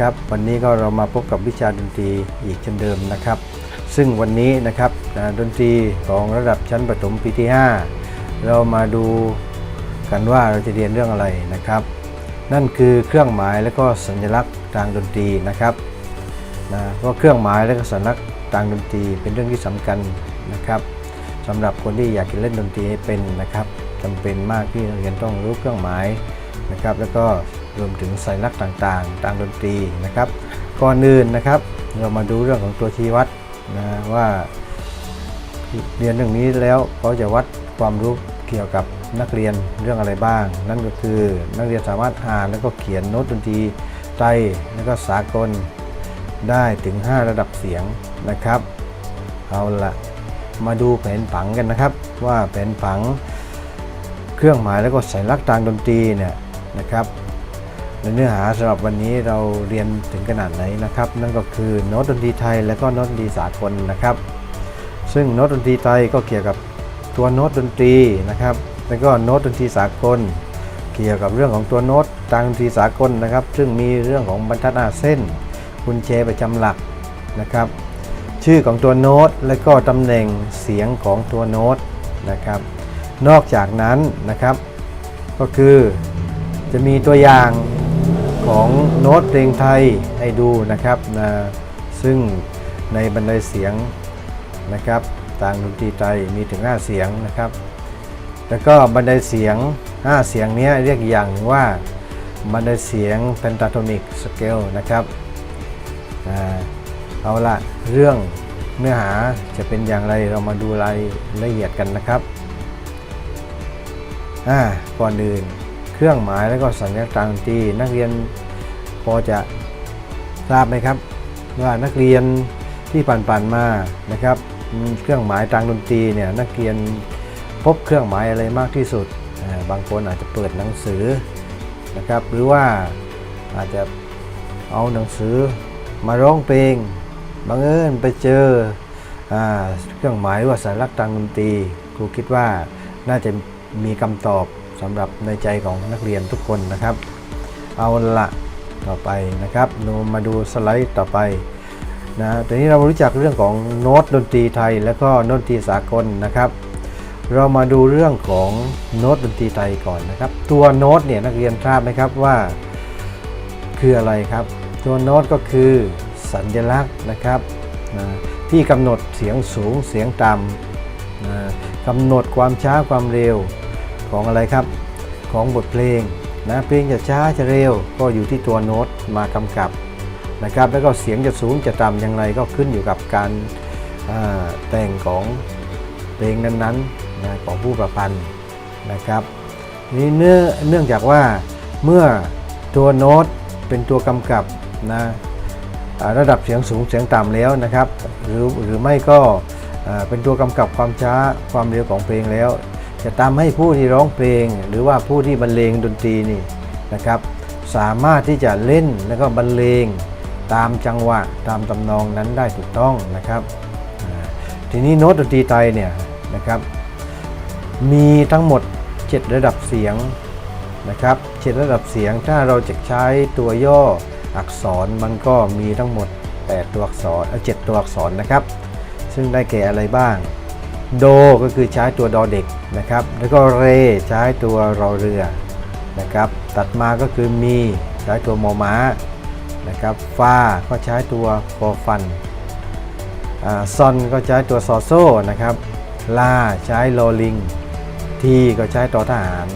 วัสดีครับวันนี้ก็เรามาพบกับวิชาดนตรีอีกเช่นเดิมนะครับ ซึ่งวันนี้นะครับดนตรีของระดับชั้นประถมปีที่ 5 เรามาดูกันว่าเราจะเรียนเรื่องอะไรนะครับ นั่นคือเครื่องหมายและก็สัญลักษณ์ทางดนตรีนะครับนะเพราะเครื่องหมายและก็สัญลักษณ์ทางดนตรีเป็นเรื่องที่สำคัญนะครับสำหรับคนที่อยากเล่นดนตรีให้เป็นนะครับจำเป็นมากที่นักเรียนต้องรู้เครื่องหมายนะครับ แล้วก็ รวมถึงสัญลักษณ์ต่างๆ ทางดนตรีนะครับ ก่อนอื่นนะครับ เรามาดูเรื่องของตัวชี้วัดนะว่าเรียนเรื่องนี้แล้วเขาจะวัดความรู้เกี่ยวกับนักเรียนเรื่องอะไรบ้าง นั่นก็คือนักเรียนสามารถอ่านแล้วก็เขียนโน้ตดนตรีไทยแล้วก็สากลได้ถึง 5 ระดับเสียงนะครับ เอาละมาดูแผนผังกันนะครับ ว่าแผนผังเครื่องหมายแล้วก็สัญลักษณ์ทางดนตรีเนี่ยนะครับ ในเนื้อหาสำหรับวันนี้เราเรียนถึงขนาดไหนนะครับ นั่นก็คือโน้ตดนตรีไทยและก็โน้ตดนตรีสากลนะครับ ซึ่งโน้ตดนตรีไทยก็เกี่ยวกับตัวโน้ตดนตรีนะครับ แล้วก็โน้ตดนตรีสากล เกี่ยวกับเรื่องของตัวโน้ตทางดนตรีสากลนะครับ ซึ่งมีเรื่องของบรรทัดหน้าเส้นกุญแจประจำหลักนะครับ ชื่อของตัวโน้ตและก็ตำแหน่งเสียงของตัวโน้ตนะครับ นอกจากนั้นนะครับ ก็คือจะมีตัวอย่าง ของโน้ตเพลงไทยให้ดูนะครับนะซึ่งในบรรดาเสียงนะครับทางดนตรีไทยมีถึง 5 เสียงนะครับ แล้วก็บันไดเสียง 5 เสียงนี้เรียกอย่างว่าบันไดเสียง pentatonic scale นะครับเอาละเรื่องเนื้อหาจะเป็นอย่างไรเรามาดูรายละเอียดกันนะครับอ่าก่อนอื่น เครื่องหมายแล้วก็สัญลักษณ์ทางดนตรีนักเรียนพอจะทราบไหมครับ ว่านักเรียนที่ผ่านๆมานะครับ เครื่องหมายทางดนตรีเนี่ยนักเรียนพบเครื่องหมายอะไรมากที่สุด บางคนอาจจะเปิดหนังสือนะครับ หรือว่าอาจจะเอาหนังสือมาร้องเพลงบังเอิญไปเจออเครื่องหมายว่าสัญลักษณ์ทางดนตรีครูคิดว่าน่าจะมีคำตอบ สำหรับในใจของนักเรียนทุกคนนะครับ เอาละต่อไปนะครับเรามาดูสไลด์ต่อไปนะทีนี้เรามารู้จักเรื่องของโน้ตดนตรีไทย และก็โน้ตดนตรีสากลนะครับ เรามาดูเรื่องของโน้ตดนตรีไทยก่อนนะครับ ตัวโน้ตเนี่ยนักเรียนทราบไหมครับว่า คืออะไรครับ ตัวโน้ตก็คือสัญลักษณ์นะครับนะที่กำหนดเสียงสูงเสียงต่ำนะกำหนดความช้าความเร็ว ของอะไรครับ ของบทเพลงนะเพลงจะช้าจะเร็ว ก็อยู่ที่ตัวโน้ตมากำกับนะครับแล้วก็เสียงจะสูงจะต่ำอย่างไรก็ขึ้นอยู่กับการาแต่งของเพลงนั้นๆนะของผู้ประพันธ์นะครับนี่เนื่องเนื่องจากว่าเมื่อตัวโน้ตเป็นตัวกำกับนะระดับเสียงสูงเสียงต่ำแล้วนะครับ หรือหรือไม่ก็เป็นตัวกำกับความช้าความเร็วของเพลงแล้ว จะทำให้ผู้ที่ร้องเพลง หรือว่าผู้ที่บรรเลงดนตรีนี่นะครับ สามารถที่จะเล่นแล้วก็บรรเลงตามจังหวะตามตำนองนั้นได้ถูกต้องนะครับทีนี้โน้ตดนตรีไทยเนี่ยนะครับมีทั้งหมด 7 ระดับเสียงนะครับ7ระดับเสียงถ้าเราจะใช้ตัวย่ออักษรมันก็มีทั้งหมด 8 ตัวอักษรเอ่อ7ตัวอักษรนะครับ ซึ่งได้แก่อะไรบ้าง โดก็คือใช้ตัวดอเด็กนะครับ แล้วก็เรใช้ตัวรอเรือนะครับ ตัดมาก็คือมีใช้ตัวมอม้านะครับฟาก็ใช้ตัวฟอฟันอ่าซอนก็ใช้ตัวซอโซ่นะครับลาใช้โลลิง ทีก็ใช้ต่อทหาร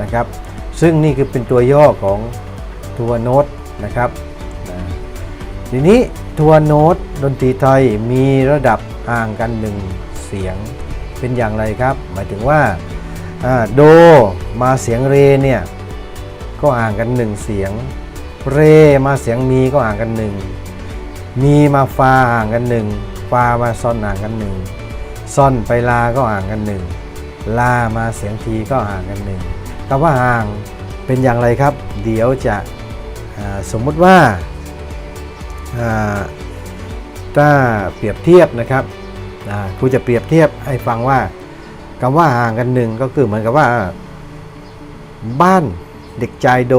นะครับ ซึ่งนี่คือเป็นตัวย่อของตัวโน้ตนะครับ ทีนี้ตัวโน้ตดนตรีไทยมีระดับห่างกันหนึ่ง เสียงเป็นอย่างไรครับ หมายถึงว่าโดมาเสียงเรเนี่ยก็ห่างกันหนึ่งเสียง เรมาเสียงมีก็ห่างกันหนึ่งมีมาฟาห่างกันหนึ่งฟามาซอนห่างกันหนึ่งซอนไปลาก็ห่างกันหนึ่งลามาเสียงทีก็ห่างกันหนึ่งคำว่าห่างเป็นอย่างไรครับ เดี๋ยวจะสมมุติว่าถ้าเปรียบเทียบนะครับ อ่าครูจะเปรียบเทียบให้ฟังว่าคำว่าห่างกันหนึ่งก็คือเหมือนกับว่า บ้านเด็กชายโด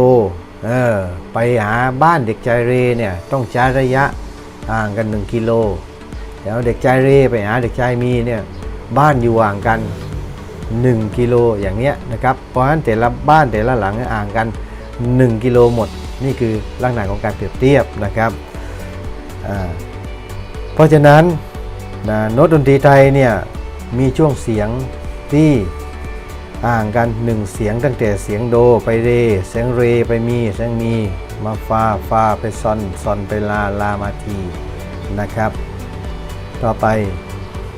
เออไปหาบ้านเด็กใจเรเนี่ยต้องใช้ระยะห่างกัน 1 กิโลแล้วเด็กใจเรไปหาเด็กใจมีเนี่ยบ้านอยู่ห่างกัน 1 กิโลอย่างเนี้ยนะครับเพราะฉะนั้นแต่ละบ้านแต่ละหลังห่างกัน 1 กิโลหมด นี่คือลักษณะของการเปรียบเทียบนะครับเพราะฉะนั้น นะโน้ตดนตรีไทยเนี่ยมีช่วงเสียงที่ห่างกัน1เสียงตั้งแต่เสียงโดไปเร เสียงเรไปมีเสียงมีมาฟาฟาไปซอนซอนไปลาลามาทีนะครับ ต่อไป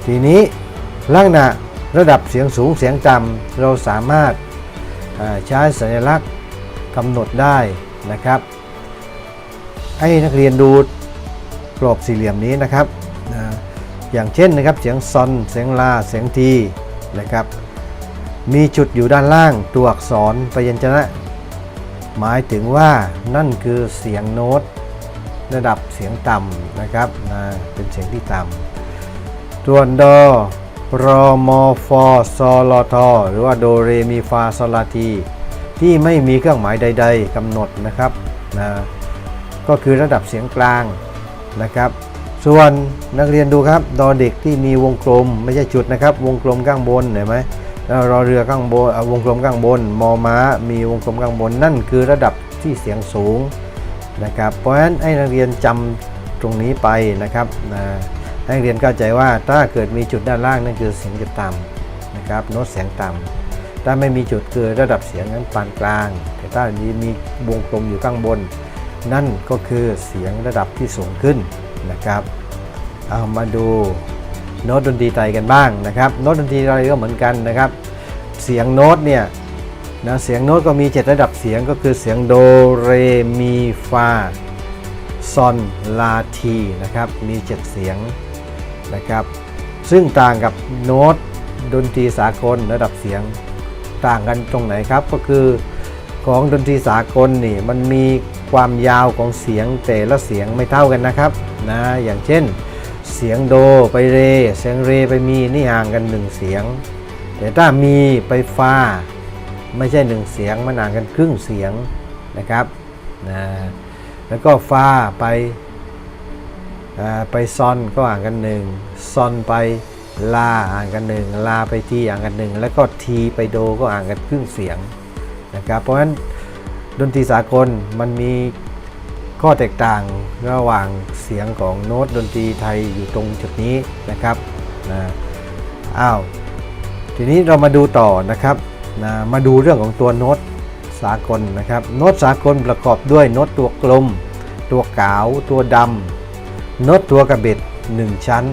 ทีนี้ลักษณะระดับเสียงสูงเสียงต่ำเราสามารถาใช้สัญลักษณ์กำหนดได้นะครับให้นักเรียนดูกรอบสี่เหลี่ยมนี้นะครับนะ อย่างเช่นนะครับเสียงซอนเสียงลาเสียงทีนะครับมีจุดอยู่ด้านล่างตัวอักษรพยัญชนะ หมายถึงว่านั่นคือเสียงโน้ตระดับเสียงต่ำนะครับนะเป็นเสียงที่ต่ำส่วนดอรอมอฟอซอลอทอหรือว่าโดเรมีฟาซอลาทีที่ไม่มีเครื่องหมายใด ๆกำหนดนะครับนะก็คือระดับเสียงกลางนะครับ ส่วนนักเรียนดูครับดอเด็กที่มีวงกลมไม่ใช่จุดนะครับ วงกลมข้างบนเห็นไหมแล้วรอเรือข้างบนอะวงกลมข้างบน มอม้า มีวงกลมข้างบน นั่นคือระดับที่เสียงสูงนะครับ เพราะฉะนั้นให้นักเรียนจำตรงนี้ไปนะครับนะให้นักเรียนเข้าใจว่าถ้าเกิดมีจุดด้านล่างนั่นคือเสียงจะต่ำนะครับโน้ตเสียงต่ำถ้าไม่มีจุดคือระดับเสียงนั้นปานกลาง แต่ถ้ามีมีวงกลมอยู่ข้างบน นั่นก็คือเสียงระดับที่สูงขึ้นนะครับ เอามาดูโน้ตดนตรีไทยกันบ้างนะครับโน้ตดนตรีไทยก็เหมือนกันนะครับ เสียงโน้ตเนี่ยนะเสียงโน้ตก็มี 7 ระดับเสียงก็คือเสียงโดเรมีฟาซอนลาทีนะครับมี 7 เสียงนะครับ ซึ่งต่างกับโน้ตดนตรีสากลระดับเสียงต่างกันตรงไหนครับก็คือของดนตรีสากลนี่มันมีความยาวของเสียงแต่ละเสียงไม่เท่ากันนะครับนะอย่างเช่น เสียงโดไปเร เสียงเรไปมีนี่ห่างกัน1เสียง แต่ถ้ามีไปฟาไม่ใช่หนึ่งเสียงมันอ่านกันครึ่งเสียงนะครับนะแล้วก็ฟาไปไปซอนก็อ่านกันหนึ่งซอนไปลาอ่านกันหนึ่งลาไปทีอ่านกันหนึ่งแล้วก็ทีไปโดก็อ่านกันครึ่งเสียงนะครับเพราะฉะนั้นดนตรีสากลมันมี ข้อแตกต่างระหว่างเสียงของโน้ตดนตรีไทยอยู่ตรงจุดนี้นะครับนะอ้าวทีนี้เรามาดูต่อนะครับนะมาดูเรื่องของตัวโน้ตสากลนะครับ โน้ตสากลประกอบด้วยโน้ตตัวกลม ตัวขาว ตัวดำโน้ตตัวกระเบ็ด 1 ชั้น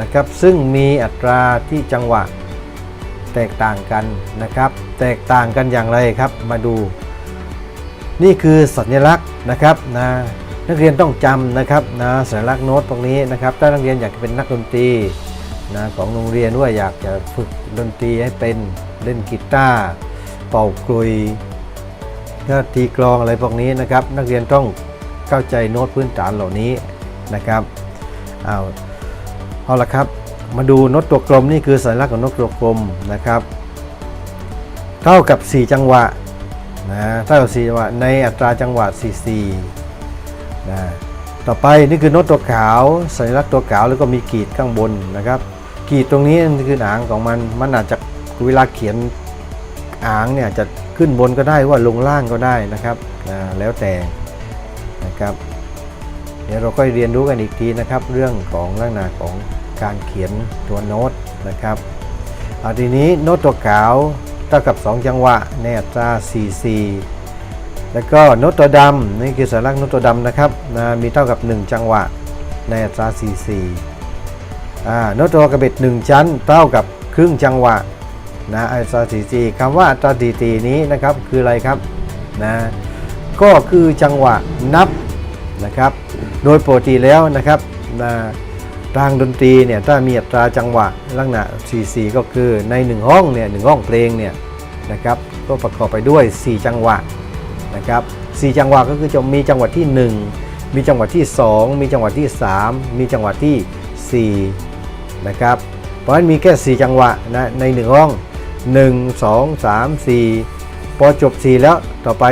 นะครับ ซึ่งมีอัตราที่จังหวะแตกต่างกันนะครับ แตกต่างกันอย่างไรครับ มาดู นี่คือสัญลักษณ์นะครับนะนักเรียนต้องจำนะครับนะสัญลักษณ์โน้ตตรงนี้นะครับถ้านักเรียนอยากจะเป็นนักดนตรีนะของโรงเรียนว่าอยากจะฝึกดนตรีให้เป็นเล่นกีตาร์เป่ากลุยก็ตีกลองอะไรพวกนี้นะครับ นักเรียนต้องเข้าใจโน้ตพื้นฐานเหล่านี้นะครับเอาเอาละครับ มาดูโน้ตตัวกลมนี่คือสัญลักษณ์ของโน้ตตัวกลมนะครับ เท่ากับ 4 จังหวะ นะเท่ากับ4จังหวะในอัตราจังหวะ 44นะต่อไปนี่คือโน้ตตัวขาว สัญลักษณ์ตัวขาวแล้วก็มีกีดข้างบนนะครับ กีดตรงนี้คือหางของมันมันอาจจะเวลาเขียนหางเนี่ยจะขึ้นบนก็ได้ว่าลงล่างก็ได้นะครับแล้วแต่นะครับ เดี๋ยวเราก็เรียนรู้กันอีกทีนะครับ เรื่องของลักษณะของการเขียนตัวโน้ตนะครับเอาทีนี้โน้ตตัวขาว เท่ากับ 2 จังหวะในอัตรา 44 แล้วก็โน้ตตัวดำนี่คือสัญลักษณ์โน้ตตัวดำนะครับนะมีเท่ากับ 1 จังหวะในอัตรา 44อ่าโน้ตตัวกระเบ็ด 1 ชั้น เท่ากับครึ่งจังหวะนะอัตรา 44คำว่าอัตรา 44 นี้นะครับคืออะไรครับนะก็คือจังหวะนับนะครับ โดยปกติแล้วนะครับนะ ทางดนตรีเนี่ยถ้ามีอัตราจังหวะลักษณะ 44 ก็คือใน 1 ห้องเนี่ยหห้องเพลงเนี่ยนะครับก็ประกอบไปด้วย 4 จังหวะนะครับ4จังหวะก็คือจะมีจังหวะที่ 1 มีจังหวะที่ 2 มีจังหวะที่ 3 มีจังหวะที่4นะครับเพราะฉะนั้นมีแค่ 4 จังหวะนะใน 1 ห้อง 1 2 3 4 พอจบ 4 แล้วต่อไป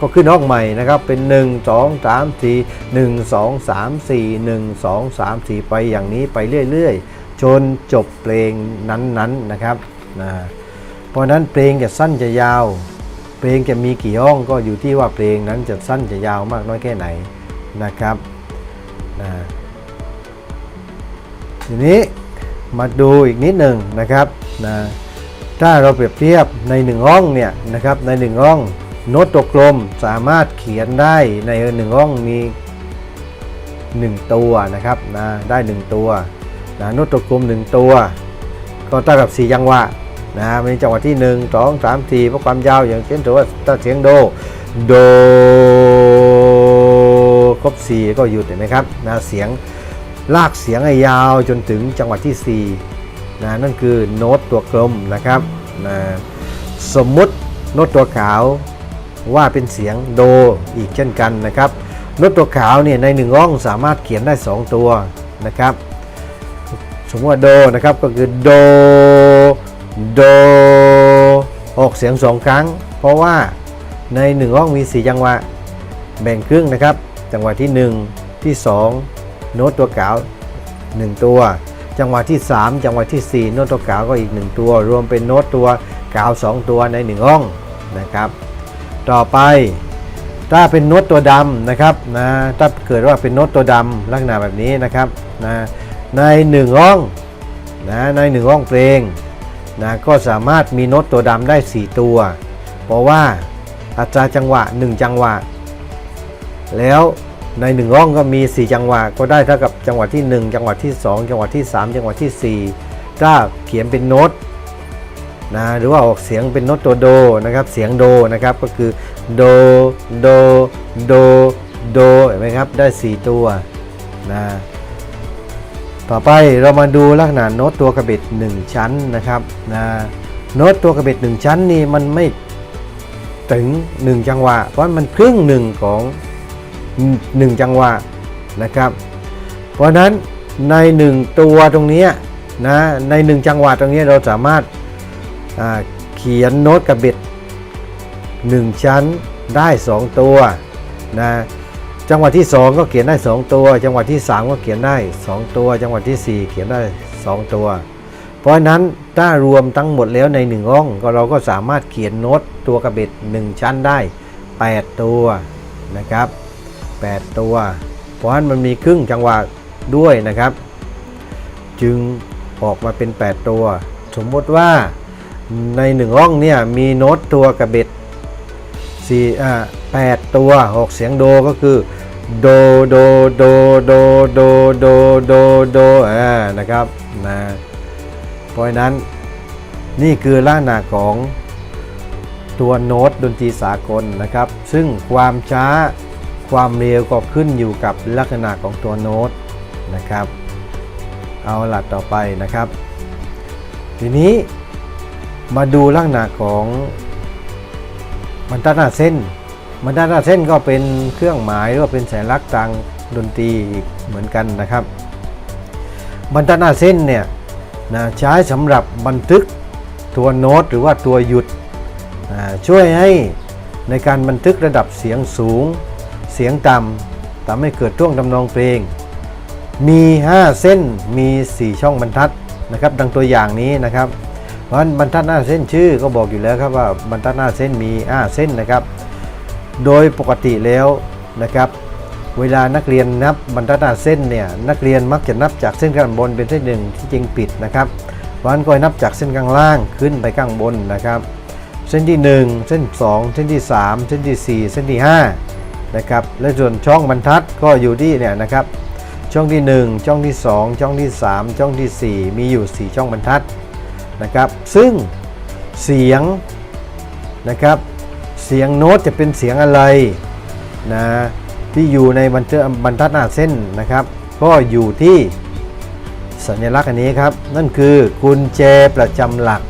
ก็ขึ้นห้องใหม่นะครับ เป็น 1 2 3 4 1 2 3 4 1 2 3 4 ไปอย่างนี้ไปเรื่อยๆ จนจบเพลงนั้นๆนะครับนะเพราะนั้นเพลงจะสั้นจะยาว เพลงจะมีกี่ห้องก็อยู่ที่ว่าเพลงนั้นจะสั้นจะยาวมากน้อยแค่ไหนนะครับนะทีนี้มาดูอีกนิดหนึ่งนะครับนะถ้าเราเปรียบเทียบในหนึ่งห้องเนี่ยนะครับในหนึ่งห้อง โน้ตตัวกลมสามารถเขียนได้ในหนึ่งห้องมี 1 ตัวนะครับนะได้1ตัวนะโน้ตตัวกลม 1 ตัว ก็เท่ากับ 4 จังหวะนะมีจังหวะที่ 1 2 3 4เพราะความยาวอย่างเช่นถือว่าถ้าเสียงโดโดครบ 4 ก็หยุดเห็นไหมครับนะเสียงลากเสียงให้ยาวจนถึงจังหวะที่4นะนั่นคือโน้ตตัวกลมนะครับนะสมมุติโน้ตตัวขาว ว่าเป็นเสียงโดอีกเช่นกันนะครับโน้ตตัวขาวเนี่ยในหนึ่งห้องสามารถเขียนได้ 2 ตัวนะครับ สมมติว่าโดนะครับก็คือโดโดออกเสียงสองครั้ง เพราะว่าในหนึ่งห้องมี 4 จังหวะแบ่งครึ่งนะครับ จังหวะที่ 1 ที่ 2 โน้ตตัวกาว 1 ตัว จังหวะที่ 3 จังหวะที่ 4 โน้ตตัวกาวก็อีก 1 ตัว รวมเป็นโน้ตตัวกาว 2 ตัวใน 1 ห้องนะครับ ต่อไป ถ้าเป็นโน้ตตัวดำนะครับนะถ้าเกิดว่าเป็นโน้ตตัวดำลักษณะแบบนี้นะครับนะในหนึ่งห้องนะในหนึ่งห้องเพลงนะก็สามารถมีโน้ตตัวดำได้ 4 ตัว เพราะว่าอัตราจังหวะ 1 จังหวะ แล้วในหนึ่งห้องก็มี 4 จังหวะ ก็ได้เท่ากับจังหวะที่ 1 จังหวะที่ 2 จังหวะที่ 3 จังหวะที่ 4 ถ้าเขียนเป็นโน้ต นะหรือว่าออกเสียงเป็นโน้ตตัวโดนะครับเสียงโดนะครับก็คือโดโดโดโดเห็นไหมครับได้ 4 ตัวนะต่อไปเรามาดูลักษณะโน้ตตัวกระเบ็ด1ชั้นนะครับนะโน้ตตัวกระเบ็ด1ชั้นนี่มันไม่ถึง 1 จังหวะ เพราะมันครึ่งหนึ่งของ 1 จังหวะนะครับ เพราะนั้นใน 1 ตัวตรงนี้นะใน 1 จังหวะตรงนี้เราสามารถ เขียนโน้ตกระเบ็ด1 ชั้นได้ 2 ตัวนะจังหวะที่ 2 ก็เขียนได้ 2 ตัว จังหวะที่ 3 ก็เขียนได้ 2 ตัว จังหวะที่ 4 เขียนได้ 2 ตัว เพราะฉะนั้นถ้ารวมทั้งหมดแล้วใน1ห้องก็เราก็สามารถเขียนโน้ตตัวกระเบ็ด 1 ชั้นได้ 8 ตัวนะครับ 8 ตัว เพราะฉะนั้นมันมีครึ่งจังหวะด้วยนะครับ จึงออกมาเป็น 8 ตัว สมมติว่า ใน1ห้องเนี่ยมีโน้ตตัวกระเบ็ดสี่อ่าแปดตัวออกเสียงโดก็คือโดโดโดโดโดโดโดโดอ่านะครับนะเพราะฉะนั้นนี่คือลักษณะของตัวโน้ตดนตรีสากลนะครับ ซึ่งความช้าความเร็วก็ขึ้นอยู่กับลักษณะของตัวโน้ตนะครับ เอาหลัดต่อไปนะครับ ทีนี้ มาดูลักษณะของบรรทัดหน้าเส้นบรรทัดหน้าเส้นก็เป็นเครื่องหมายหรือว่าเป็นสัญลักษณ์ทางดนตรีอีกเหมือนกันนะครับ บรรทัดหน้าเส้นเนี่ยนะใช้สำหรับบันทึกตัวโน้ตหรือว่าตัวหยุดอ่าช่วยให้ในการบันทึกระดับเสียงสูง เสียงต่ำทำให้เกิดท่วงทำนองเพลง มี 5 เส้นมี 4 ช่องบรรทัดนะครับ ดังตัวอย่างนี้นะครับ เพราะฉะนั้นบรรทัดหน้าเส้นชื่อก็บอกอยู่แล้วครับว่าบรรทัดหน้าเส้นมี5เส้นนะครับ โดยปกติแล้วนะครับ เวลานักเรียนนับบรรทัดหน้าเส้นเนี่ยนักเรียนมักจะนับจากเส้นข้างบนเป็นเส้นหนึ่งที่จริงปิดนะครับเพราะฉะนั้นก็นับจากเส้นข้างล่างขึ้นไปข้างบนนะครับ เส้นที่ 1 เส้น 2 เส้นที่ 3 เส้นที่ 4 เส้นที่5นะครับและส่วนช่องบรรทัดก็อยู่ที่เนี่ยนะครับช่องที่ 1 ช่องที่ 2 ช่องที่ 3 ช่องทีสี่4 มีอยู่ 4 ช่องบรรทัด นะครับซึ่งเสียงนะครับเสียงโน้ตจะเป็นเสียงอะไรนะที่อยู่ในบรรทัดบรรทัดหน้าเส้นนะครับ ก็อยู่ที่สัญลักษณ์อันนี้ครับ นั่นคือกุญแจประจำหลัก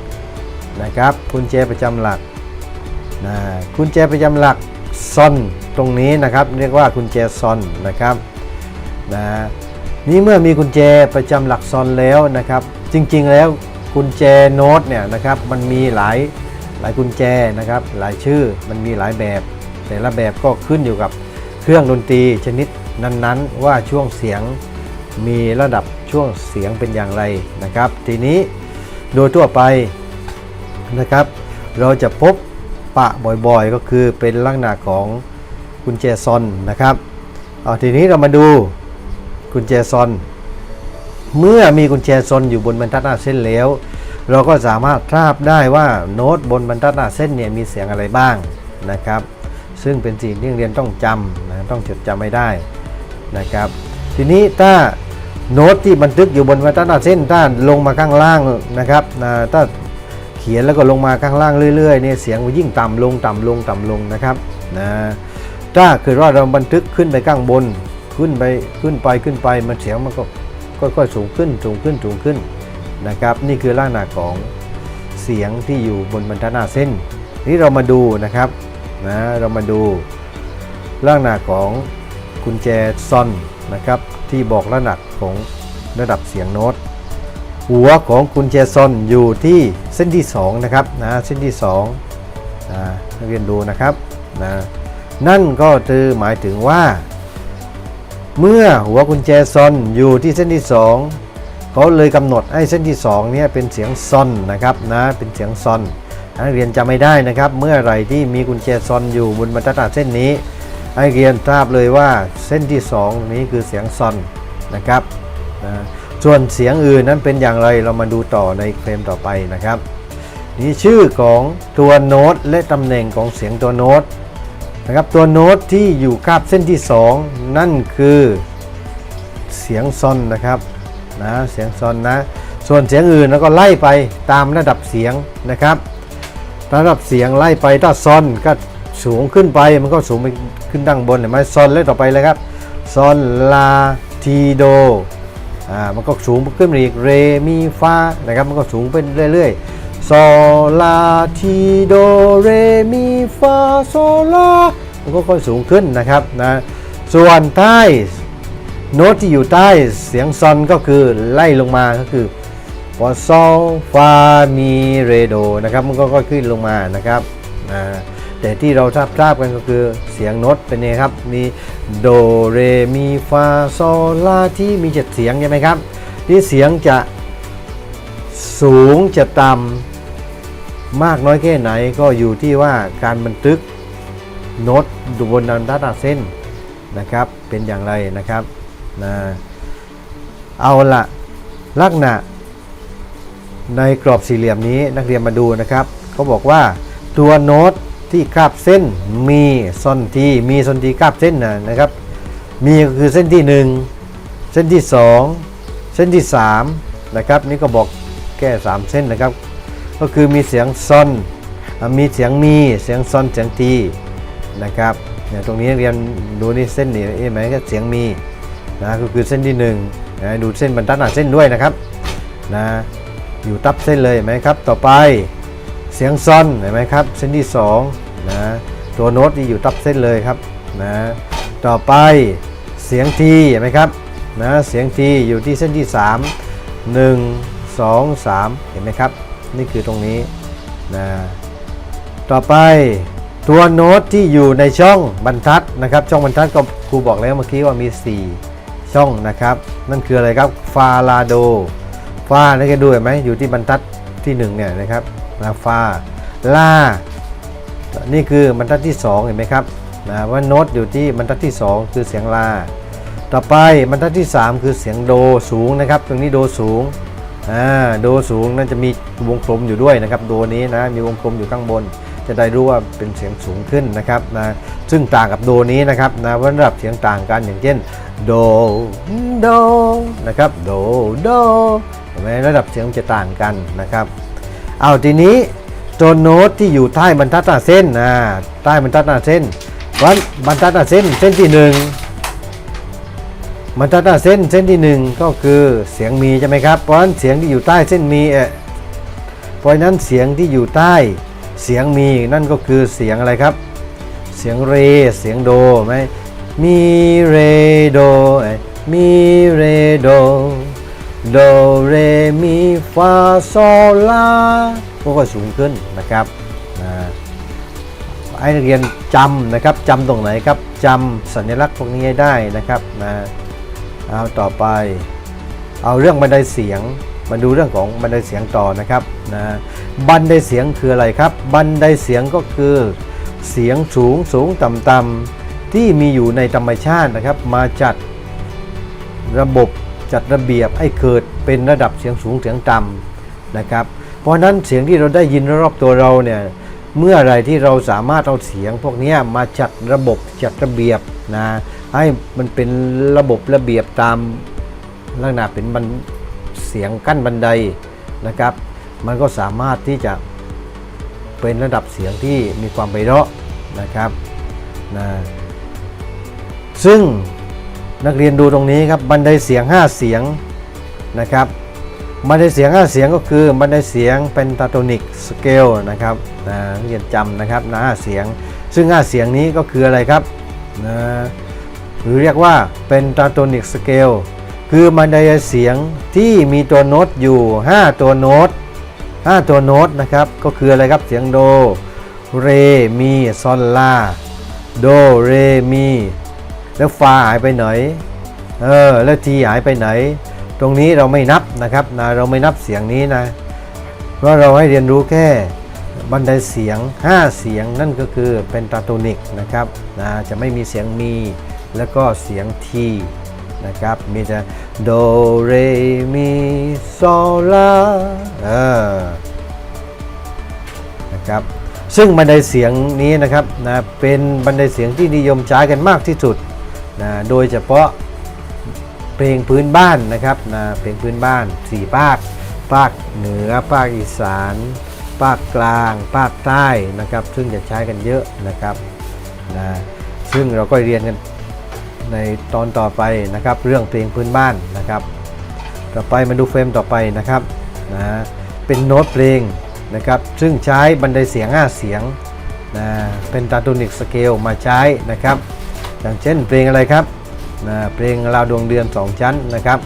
นะครับกุญแจประจำหลักนะกุญแจประจำหลักซอนตรงนี้นะครับ เรียกว่ากุญแจซอนนะครับนะนี่เมื่อมีกุญแจประจำหลักซอนแล้วนะครับ จริงๆแล้ว กุญแจโน้ตเนี่ยนะครับมันมีหลายหลายกุญแจนะครับหลายชื่อมันมีหลายแบบ แต่ละแบบก็ขึ้นอยู่กับเครื่องดนตรีชนิดนั้นๆ ว่าช่วงเสียงมีระดับช่วงเสียงเป็นอย่างไรนะครับ ทีนี้โดยทั่วไปนะครับ เราจะพบปะบ่อยๆ ก็คือเป็นลักษณะของกุญแจซอนนะครับเอาทีนี้เรามาดูกุญแจซอน เมื่อมีกุญแจซนอยู่บนบรรทัดหน้าเส้นแล้ว เราก็สามารถทราบได้ว่าโน้ตบนบรรทัดหน้าเส้นเนี่ยมีเสียงอะไรบ้างนะครับ ซึ่งเป็นสิ่งที่นักเรียนต้องจำนะต้องจดจำไม่ได้นะครับ ทีนี้ถ้าโน้ตที่บันทึกอยู่บนบรรทัดหน้าเส้นถ้าลงมาข้างล่างนะครับนะถ้าเขียนแล้วก็ลงมาข้างล่างเรื่อยๆเนี่ยเสียงมันยิ่งต่ำลงต่ำลงต่ำลงนะครับนะถ้าเกิดว่าเราบันทึกขึ้นไปข้างบนขึ้นไปขึ้นไปขึ้นไปมันเสียงมันก็ ค่อยๆสูงขึ้นสูงขึ้นสูงขึ้นนะครับ นี่คือลักษณะของเสียงที่อยู่บนบรรทัดหน้าเส้น นี่เรามาดูนะครับนะเรามาดูลักษณะของกุญแจซอนนะครับ ที่บอกลักษณะของระดับเสียงโน้ต หัวของกุญแจซอนอยู่ที่เส้นที่2นะครับนะเส้นที่2นะนักเรียนดูนะครับนะนั่นก็คือหมายถึงว่า เมื่อหัวกุญแจซอนอยู่ที่เส้นที่ 2เขาเลยกำหนดให้เส้นที่2เนี่ยเป็นเสียงซอนนะครับนะเป็นเสียงซอนนักเรียนจำไม่ได้นะครับ เมื่อไหรที่มีกุญแจซอนอยู่บนบรรทัดานเส้นนี้ให้เรียนทราบเลยว่าเส้นที่ 2 นี้คือเสียงซอนนะครับนะส่วนเสียงอื่นนั้นเป็นอย่างไรเรามาดูต่อในเคลมต่อไปนะครับ นี่ชื่อของตัวโน้ตและตำแหน่งของเสียงตัวโน้ต นะครับตัวโน้ตที่อยู่คาบเส้นที่ 2 นั่นคือเสียงซอนนะครับนะเสียงซอนนะส่วนเสียงอื่นแล้วก็ไล่ไปตามระดับเสียงนะครับ ระดับเสียงไล่ไปถ้าซอนก็สูงขึ้นไปมันก็สูงไปขึ้นดังบนเห็นไหมซอนแล้วต่อไปเลยครับซอนลาทีโดอ่ามันก็สูงขึ้นไปอีกเรมีฟานะครับมันก็สูงไปเรื่อย ๆ โซลาทีโดเรมีฟาโซลามันก็ค่อยสูงขึ้นนะครับนะส่วนใต้โน้ตที่อยู่ใต้เสียงซอนก็คือไล่ลงมาก็คือฟอโซฟามีเรโดนะครับมันก็ค่อยขึ้นลงมานะครับนะแต่ที่เราทราบทราบกันก็คือเสียงโน้ตเป็นไงครับ มีโดเรมีฟาโซลาที่มีเจ็ดเสียงใช่ไหมครับ ที่เสียงจะสูงจะต่ำ มากน้อยแค่ไหนก็อยู่ที่ว่าการบันทึกโน้ตดูบนดันดัตเส้นนะครับ เป็นอย่างไรนะครับนะเอาละลักษณะในกรอบสี่เหลี่ยมนี้นักเรียนมาดูนะครับเขาบอกว่าตัวโน้ตที่คาบเส้นมีซอนทีมีซอนทีคาบเส้นนะนะครับ มีก็คือเส้นที่ 1 เส้นที่ 2 เส้นที่3นะครับนี่ก็บอกแก้3เส้นนะครับ ก็คือมีเสียงซอนมีเสียงมีเสียงซอนเสียงทีนะครับเนี่ยตรงนี้เรียนดูนี่เส้นนี่เห็นไหมก็เสียงมีนะก็คือเส้นที่1นะดูเส้นบรรทัดหน้าเส้นด้วยนะครับนะอยู่ทับเส้นเลยเห็นไหมครับ ต่อไปเสียงซอนเห็นไหมครับ เส้นที่2นะตัวโน้ตที่อยู่ทับเส้นเลยครับนะต่อไปเสียงทีเห็นไหมครับนะเสียงทีอยู่ที่เส้นที่ 3 1 2 3 เห็นไหมครับ นี่คือตรงนี้นะต่อไปตัวโน้ตที่อยู่ในช่องบรรทัดนะครับ ช่องบรรทัดก็ครูบอกแล้วเมื่อกี้ว่ามี 4 ช่องนะครับ นั่นคืออะไรครับฟาลาโดฟานี่ก็ดูเห็นไหมอยู่ที่บรรทัดที่1เนี่ยนะครับลาฟาลานี่คือบรรทัดที่ 2 เห็นไหมครับนะว่าโน้ตอยู่ที่บรรทัดที่ 2 คือเสียงลา ต่อไปบรรทัดที่ 3 คือเสียงโดสูงนะครับ ตรงนี้โดสูง อ่าโดสูงนั่นจะมีวงกลมอยู่ด้วยนะครับโดนี้นะมีวงกลมอยู่ข้างบน จะได้รู้ว่าเป็นเสียงสูงขึ้นนะครับนะซึ่งต่างกับโดนี้นะครับนะว่าระดับเสียงต่างกันอย่างเช่นโดโดนะครับโดโดเห็นไหมระดับเสียงจะต่างกันนะครับเอาทีนี้ตัวโน้ตที่อยู่ใต้บรรทัดหน้าเส้นนะใต้บรรทัดหน้าเส้นวันบรรทัดหน้าเส้นเส้นที่หนึ่ง บรรทัดหน้าเส้นเส้นที่หนึ่งก็คือเสียงมีใช่ไหมครับเพราะฉะนั้นเสียงที่อยู่ใต้เส้นมีเอเพราะฉะนั้นเสียงที่อยู่ใต้เสียงมีนั่นก็คือเสียงอะไรครับ เสียงเรเสียงโดไหมมีเรโดเอ้มีเรโดโดเรมีฟาโซลาก็ค่อยสูงขึ้นนะครับนะให้นักเรียนจำนะครับจำตรงไหนครับจำสัญลักษณ์พวกนี้ได้นะครับนะ เอาต่อไป เอาเรื่องบันไดเสียงมาดูเรื่องของบันไดเสียงต่อนะครับนะบันไดเสียงคืออะไรครับ บันไดเสียงก็คือเสียงสูงสูงต่ำต่ำที่มีอยู่ในธรรมชาตินะครับ มาจัดระบบจัดระเบียบให้เกิดเป็นระดับเสียงสูงเสียงต่ำนะครับ เพราะนั้นเสียงที่เราได้ยินรอบตัวเราเนี่ยเมื่อไรที่เราสามารถเอาเสียงพวกนี้มาจัดระบบจัดระเบียบนะ ให้มันเป็นระบบระเบียบตามลักษณะเป็นบันเสียงกั้นบันไดนะครับ มันก็สามารถที่จะเป็นระดับเสียงที่มีความไพเราะนะครับนะซึ่งนักเรียนดูตรงนี้ครับบันไดเสียง 5 เสียงนะครับบันไดเสียง 5 เสียงก็คือบันไดเสียงเป็นตาโทนิกสเกลนะครับนะนักเรียนจำนะครับนะ5เสียง ซึ่ง 5 เสียงนี้ก็คืออะไรครับนะ หรือเรียกว่าเป็นตาโทนิกสเกลคือบันไดเสียงที่มีตัวโน้ตอยู่ 5 ตัวโน้ต5ตัวโน้ตนะครับ ก็คืออะไรครับเสียงโด เร มีซอลลา โด เร มี แล้วฟาหายไปไหน เออ แล้วทีหายไปไหน ตรงนี้เราไม่นับนะครับนะเราไม่นับเสียงนี้นะ เพราะเราให้เรียนรู้แค่บันไดเสียง 5 เสียงนั่นก็คือเป็นตาโทนิกนะครับนะจะไม่มีเสียงมี แล้วก็เสียงทีนะครับ มีแต่โดเรมีโซลาเออนะครับ ซึ่งบันไดเสียงนี้นะครับนะเป็นบันไดเสียงที่นิยมใช้กันมากที่สุดนะโดยเฉพาะเพลงพื้นบ้านนะครับนะเพลงพื้นบ้านสี่ภาค ภาคเหนือ ภาคอีสาน ภาคกลาง ภาคใต้นะครับ ซึ่งจะใช้กันเยอะนะครับนะซึ่งเราก็เรียนกัน ในตอนต่อไปนะครับ เรื่องเพลงพื้นบ้านนะครับ ต่อไปมาดูเฟรมต่อไปนะครับนะเป็นโน้ตเพลงนะครับ ซึ่งใช้บันไดเสียง 5 เสียงนะเป็นตาตูนิกสเกลมาใช้นะครับ อย่างเช่นเพลงอะไรครับนะเพลงราวดวงเดือน 2 ชั้นนะครับ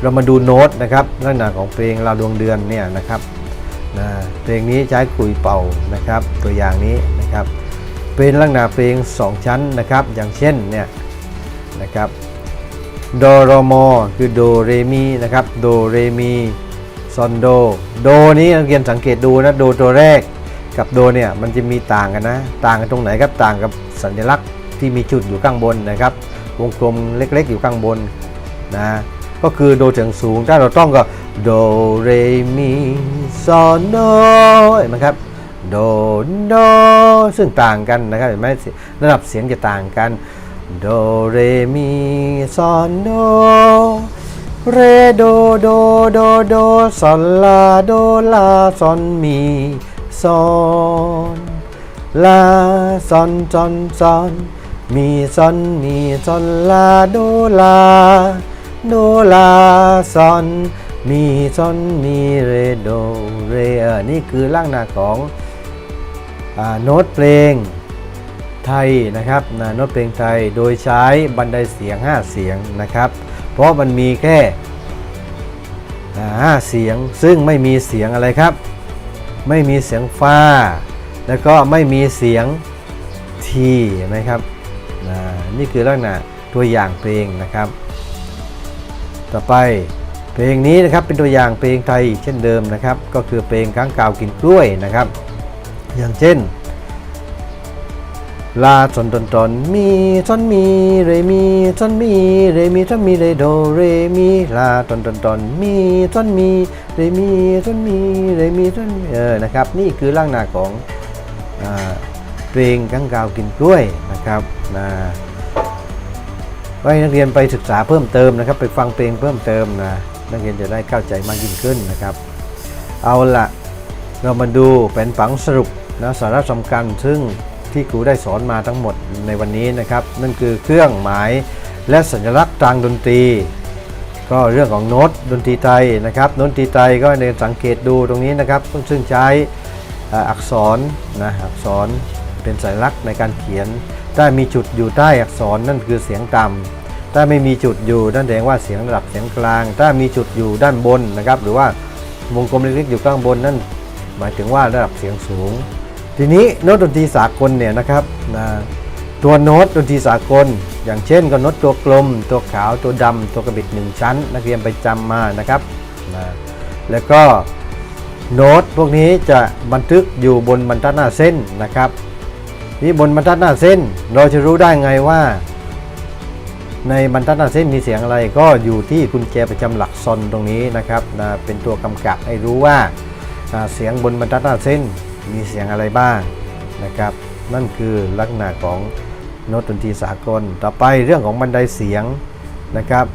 เรามาดูโน้ตนะครับลักษณะของเพลงราวดวงเดือนเนี่ยนะครับนะเพลงนี้ใช้คุยเป่านะครับ ตัวอย่างนี้นะครับ เป็นลักษณะเพลง 2 ชั้นนะครับ อย่างเช่นเนี่ย นะครับโดโรโมคือโดเรมีนะครับโดเรมีซอนโดโดนี้นักเรียนสังเกตดูนะโดตัวแรกกับโดเนี่ยมันจะมีต่างกันนะ ต่างกันตรงไหนครับต่างกับสัญลักษณ์ที่มีจุดอยู่ข้างบนนะครับวงกลมเล็กๆ อยู่ข้างบนนะก็คือโดเสียงสูงถ้าเราต้องก็โดเรมีซอนโดเห็นไหมครับโดโดซึ่งต่างกันนะครับเห็นไหมระดับเสียงจะต่างกัน โดเรมีซอนโดเรโดโดโดโดซอนลาโดลาซอนมีซอนลาซอนซอนซอนมีซอนมีซอนลาโดลาโดลาซอนมีซอนมีเรโดเรอนี่คือล่างหน้าของอโน้ตเพลง ไทยนะครับนะโน้ตเพลงไทยโดยใช้บันไดเสียง 5 เสียงนะครับ เพราะมันมีแค่ห้าเสียงซึ่งไม่มีเสียงอะไรครับ ไม่มีเสียงฟ้า แล้วก็ไม่มีเสียงทีนไหมครับนะนี่คือลักษณะตัวอย่างเพลงนะครับ ต่อไปเพลงนี้นะครับเป็นตัวอย่างเพลงไทยเช่นเดิมนะครับ ก็คือเพลงค้างกาวกินกล้วยนะครับ อย่างเช่น ลาซอนตนตนมีซอนมีเรมีซอนมีเรมีซอนมีเรโดเรมีลาตอนตนตนมีซอนมีเรมีซอนมีเรมีซอนมีเออนะครับ นี่คือร่างหน้าของเพลงกังกาวกินกล้วยนะครับนะไว้นักเรียนไปศึกษาเพิ่มเติมนะครับ ไปฟังเพลงเพิ่มเติมนะนักเรียนจะได้เข้าใจมากยิ่งขึ้นนะครับ เอาละเรามาดูเป็นฝังสรุปนะสาระสำคัญซึ่ง ที่ครูได้สอนมาทั้งหมดในวันนี้นะครับ นั่นคือเครื่องหมายและสัญลักษณ์ทางดนตรี ก็เรื่องของโน้ตดนตรีไทยนะครับดนตรีไทยก็ในสังเกตดูตรงนี้นะครับซึ่งใช้อ่าอักษรนะอักษรเป็นสัญลักษณ์ในการเขียน ถ้ามีจุดอยู่ใต้อักษรนั่นคือเสียงต่ำถ้าไม่มีจุดอยู่นั่นแสดงว่าเสียงระดับเสียงกลาง ถ้ามีจุดอยู่ด้านบนนะครับ หรือว่าวงกลมเล็กๆอยู่ข้างบนนั่นหมายถึงว่าระดับเสียงสูง ทีนี้โน้ตดนตรีสากลเนี่ยนะครับนะตัวโน้ตดนตรีสากล อย่างเช่นก็โน้ตตัวกลม ตัวขาวตัวดำตัวกระบิดหนึ่งชั้น นักเรียนไปจำมานะครับนะแล้วก็โน้ตพวกนี้จะบันทึกอยู่บนบรรทัดหน้าเส้นนะครับนี่บนบรรทัดหน้าเส้น เราจะรู้ได้ไงว่า ในบรรทัดหน้าเส้นมีเสียงอะไรก็อยู่ที่กุญแจประจำหลักซอนตรงนี้นะครับนะเป็นตัวกำกับให้รู้ว่าอ่าเสียงบนบรรทัดหน้าเส้น มีเสียงอะไรบ้างนะครับ นั่นคือลักษณะของโน้ตดนตรีสากล ต่อไปเรื่องของบันไดเสียงนะครับ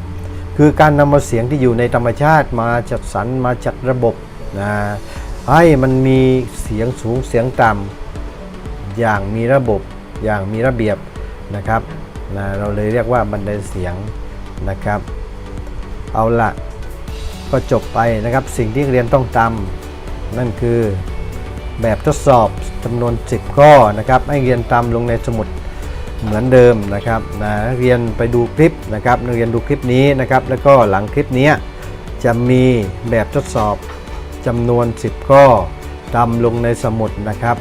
คือการนำเอาเสียงที่อยู่ในธรรมชาติมาจัดสรรมาจัดระบบนะให้มันมีเสียงสูงเสียงต่ำอย่างมีระบบอย่างมีระเบียบนะครับนะเราเลยเรียกว่าบันไดเสียงนะครับ เอาละก็จบไปนะครับสิ่งที่เรียนต้องทำนั่นคือ แบบทดสอบจำนวน 10 ข้อนะครับให้เรียนตามลงในสมุดเหมือนเดิมนะครับนะเรียนไปดูคลิปนะครับนักเรียนดูคลิปนี้นะครับแล้วก็หลังคลิปนี้จะมีแบบทดสอบจำนวน 10 ข้อตามลงในสมุดนะครับ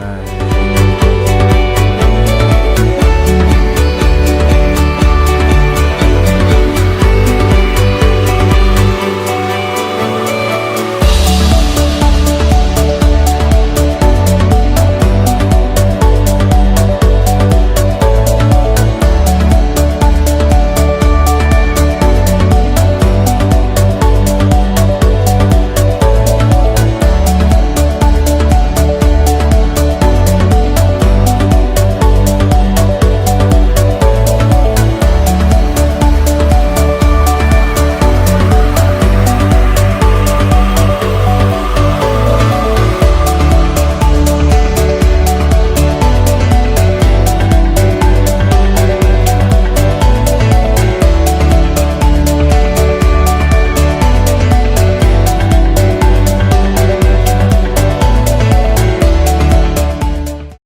นะ